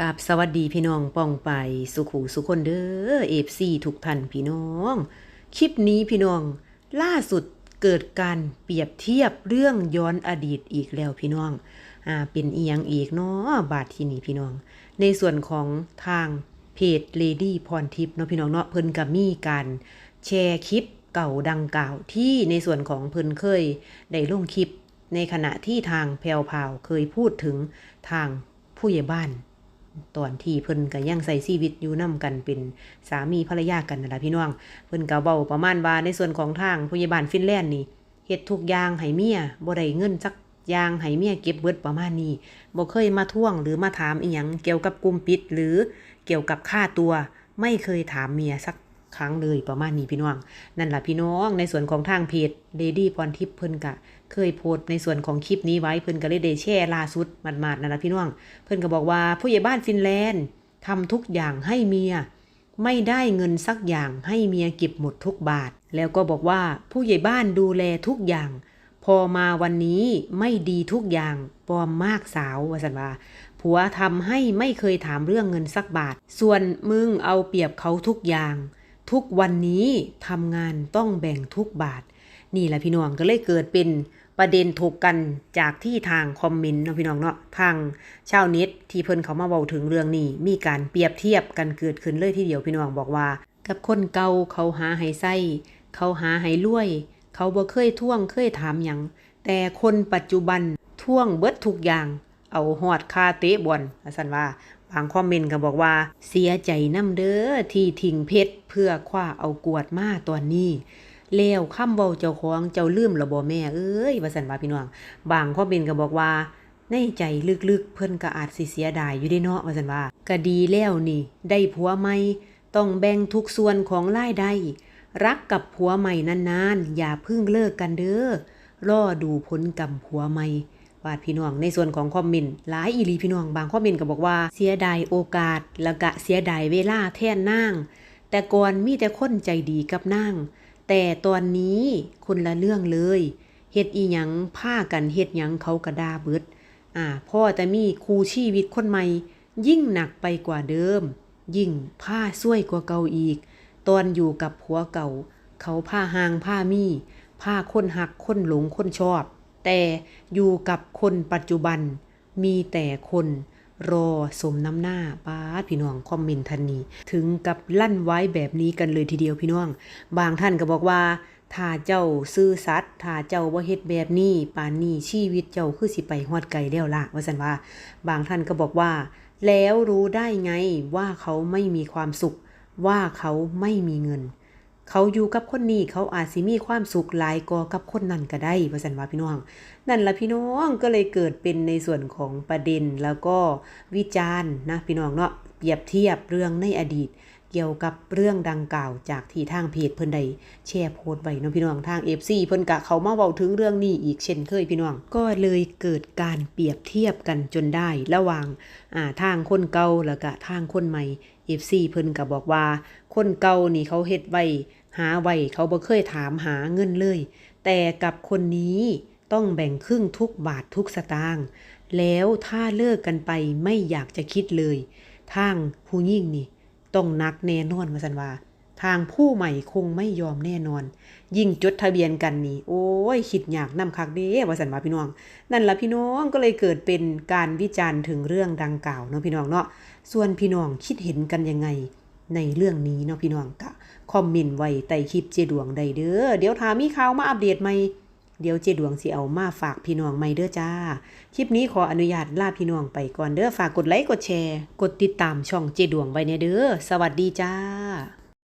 กับสวัสดีพี่น้องป้องไปสุขูสุคนเด้อเอฟซีทุกท่านพี่น้อง คลิปนี้พี่น้อง ล่าสุดเกิดการเปรียบเทียบเรื่องย้อนอดีตอีกแล้วพี่น้องอ่าเป็นเอียงอีกเนาะบาทที่นี่พี่น้อง ในส่วนของทางเพจ Lady พรทิพย์เนาะพี่น้องเนาะเพิ่นก็มีการแชร์คลิปเก่าดังกล่าวที่ในส่วนของเพิ่นเคยได้ลงคลิป ในขณะที่ทางแพรวพาวเคยพูดถึงทางผู้ใหญ่บ้าน ตอนที่เพิ่นก็ยังใส่ชีวิตอยู่นํกันเป็นสามีภรรยากันนั่นล่ะพี่น้อง เพิ่นก็เว้าประมาณว่าในส่วนของทางผู้ใหญ่บ้านฟินแลนด์นี่เฮ็ดทุกอย่างให้เมียบ่ได้เงินสักอย่างให้เมียเก็บเบิดประมาณนี้บ่เคยมาท่วงหรือมาถามอีหยังเกี่ยวกับกลุ่มปิด หรือเกี่ยวกับค่าตัว ไม่เคยถามเมียสักครั้งเลยประมาณนี้พี่น้อง นั่นล่ะพี่น้องในส่วนของทางเพจ Lady พรทิพย์เพิ่นก็ เคยโพสต์ในส่วนของคลิปนี้ไว้เพิ่นก็เลยได้แชร์ล่าสุดหมาดๆนั่นละพี่น้อง เพิ่นก็บอกว่าผู้ใหญ่บ้านฟินแลนด์ทำทุกอย่างให้เมีย ไม่ได้เงินสักอย่างให้เมียเก็บหมดทุกบาท แล้วก็บอกว่าผู้ใหญ่บ้านดูแลทุกอย่าง พอมาวันนี้ไม่ดีทุกอย่างปลอมมากสาววาสันว่าผัวทำให้ไม่เคยถามเรื่องเงินสักบาท ส่วนมึงเอาเปรียบเขาทุกอย่าง ทุกวันนี้ทำงานต้องแบ่งทุกบาท นี่แหละพี่น้องก็เลยเกิดเป็นประเด็นถกกันจากที่ทางคอมเมนต์เนาะพี่น้องเนาะทางชาวเน็ตที่เพิ่นเขามาเว้าถึงเรื่องนี้ มีการเปรียบเทียบกันเกิดขึ้นเลยทีเดียวพี่น้องบอกว่า กับคนเก่าเขาหาให้ไส้เขาหาให้รวย เขาบ่เคยท่วงเคยถามหยังแต่คนปัจจุบันท่วงเบิดทุกอย่าง เอาหอดคาเตะบอลว่าซั่นว่าบางคอมเมนต์ก็บอกว่า เสียใจน้ำเด้อที่ทิ้งเพชรเพื่อคว้าเอากวดมาตอนนี้ แล้วคำเว้าเจ้าของเจ้าลืมและบ่แม่เอ้ยว่าซั่นว่าพี่น้อง บางคอมเมนต์ก็บอกว่า ในใจลึกๆ เพิ่นก็อาจสิเสียดายอยู่เด้เนาะว่าซั่นว่าก็ดีแล้วนี่ ได้ผัวใหม่ต้องแบ่งทุกส่วนของรายได้รักกับผัวใหม่นานๆ อย่าเพิ่งเลิกกันเด้อรอดูผลกรรมผัวใหม่วาดพี่น้องในส่วนของคอมเมนต์หลายอีลีพี่น้องบางคอมเมนต์ก็บอกว่าเสียดายโอกาส แล้วก็เสียดายเวลาแท่นนาง แต่ก่อนมีแต่คนใจดีกับนาง แต่ตอนนี้คนละเรื่องเลยเฮ็ดอีหยังผ้ากันเฮ็ดหยังเขากระดาเบิด อ่าพ่อแต่มีครูชีวิตคนใหม่ ยิ่งหนักไปกว่าเดิม ยิ่งผ้าช่วยกว่าเก่าอีก ตอนอยู่กับผัวเก่า เขาผ้าหางผ้ามีผ้าคนหักคนหลงคนชอบ แต่อยู่กับคนปัจจุบันมีแต่คน รอสมน้ำหน้าป้าพี่น้องคอมเมนต์ทันนี้ถึงกับลั่นไว้แบบนี้กันเลยทีเดียวพี่น้อง บางท่านก็บอกว่าถ้าเจ้าซื่อสัตย์ถ้าเจ้าบ่เฮ็ดแบบนี้ป่านนี้ชีวิตเจ้าคือสิไปฮอดไกลแล้วล่ะว่าซั่นว่า บางท่านก็บอกว่า แล้วรู้ได้ไงว่าเขาไม่มีความสุข ว่าเขาไม่มีเงิน เขาอยู่กับคนนี้เขาอาจสิมีความสุขหลายกว่ากับคนนั้นก็ได้ว่าซั่นว่าพี่น้อง นั่นละพี่น้องก็เลยเกิดเป็นในส่วนของประเด็นแล้วก็วิจารณ์นะพี่น้องเนาะเปรียบเทียบเรื่องในอดีต เกี่ยวกับเรื่องดังกล่าวจากที่ทางเพจเพิ่นได้แชร์โพสต์ไว้เนาะพี่น้องทาง FC เพิ่นกะเขามาเว้าถึงเรื่องนี้อีกเช่นเคยพี่น้อง ก็เลยเกิดการเปรียบเทียบกันจนได้ระหว่างอ่าทางคนเก่าแล้วก็ทางคนใหม่ FC เพิ่นก็บอกว่า คนเก่านี่เขาเฮ็ดไว้หาไว้เขาบ่เคยถามหาเงินเลย แต่กับคนนี้ต้องแบ่งครึ่งทุกบาททุกสตางค์แล้วถ้าเลิกกันไปไม่อยากจะคิดเลยทางผู้ยิ่งนี่ ต้องนักแน่นอนว่าสันว่า ทางผู้ใหม่คงไม่ยอมแน่นอน ยิ่งจดทะเบียนกันนี่ โอ้ยคิดอยากนำคักเด้ว่าสันว่าพี่น้อง นั่นละพี่น้องก็เลยเกิดเป็นการวิจารณ์ถึงเรื่องดังกล่าวเนาะพี่น้องเนาะส่วนพี่น้องคิดเห็นกันยังไงในเรื่องนี้เนาะพี่น้องกะคอมเมนต์ไว้ใต้คลิปเจดวงใดเด้อเดี๋ยวถามีข่าวมาอัปเดตใหม่ เดี๋ยวเจดวงสิเอามาฝากพี่น้องไม่เด้อจ้า คลิปนี้ขออนุญาตลาพี่น้องไปก่อนเด้อฝากกดไลค์กดแชร์ กดติดตามช่องเจดวงไว้เนี่ยเด้อสวัสดีจ้า